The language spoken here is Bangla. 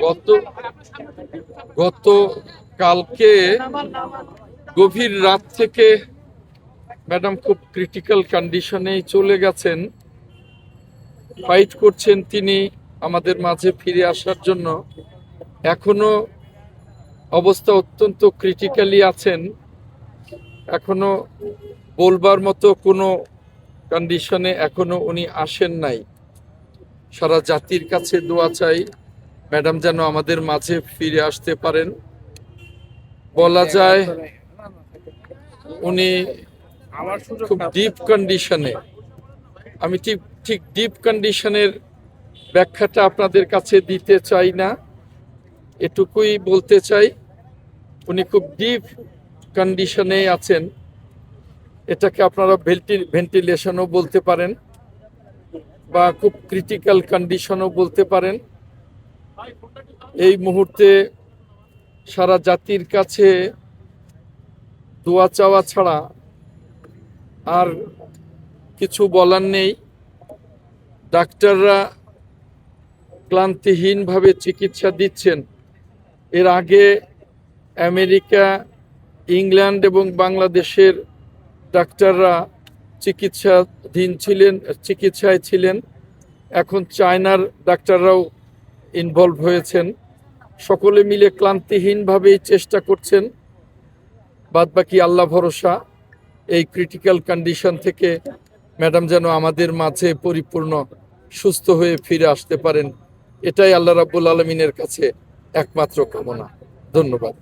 গত গত কালকে গভীর রাত থেকে ম্যাডাম খুব ক্রিটিক্যাল কন্ডিশনে চলে গেছেন। ফাইট করছেন তিনি আমাদের মাঝে ফিরে আসার জন্য। এখনও অবস্থা অত্যন্ত ক্রিটিক্যালি আছেন। এখনও বলবার মতো কোনো কন্ডিশনে এখনও উনি আসেন নাই। সারা জাতির কাছে দোয়া চাই। ম্যাডাম যেন আমাদের মাঝে ফিরে আসতে পারেন। বলা যায় উনি খুব ডিপ কন্ডিশনে আমি ঠিক ঠিক ডিপ কন্ডিশনের ব্যাখ্যাটা আপনাদের কাছে দিতে চাই না। এটুকুই বলতে চাই উনি খুব ডিপ কন্ডিশনে আছেন। এটাকে আপনারা ভেন্টিলেশনও বলতে পারেন বা খুব ক্রিটিক্যাল কন্ডিশনও বলতে পারেন। এই মুহূর্তে সারা জাতির কাছে দোয়া চাওয়া ছাড়া আর কিছু বলার নেই। ডাক্তাররা ক্লান্তিহীনভাবে চিকিৎসা দিচ্ছেন। এর আগে আমেরিকা, ইংল্যান্ড এবং বাংলাদেশের ডাক্তাররা চিকিৎসাধীন ছিলেন, চিকিৎসায় ছিলেন। এখন চায়নার ডাক্তাররাও ইনভলভ হয়েছেন। সকলে মিলে ক্লান্তিহীনভাবেই চেষ্টা করছেন। বাদবাকি আল্লাহ ভরসা, এই ক্রিটিক্যাল কন্ডিশন থেকে ম্যাডাম যেন আমাদের মাঝে পরিপূর্ণ, সুস্থ হয়ে ফিরে আসতে পারেন। এটাই আল্লাহ রাবুল আলমিনের কাছে একমাত্র কামনা। ধন্যবাদ।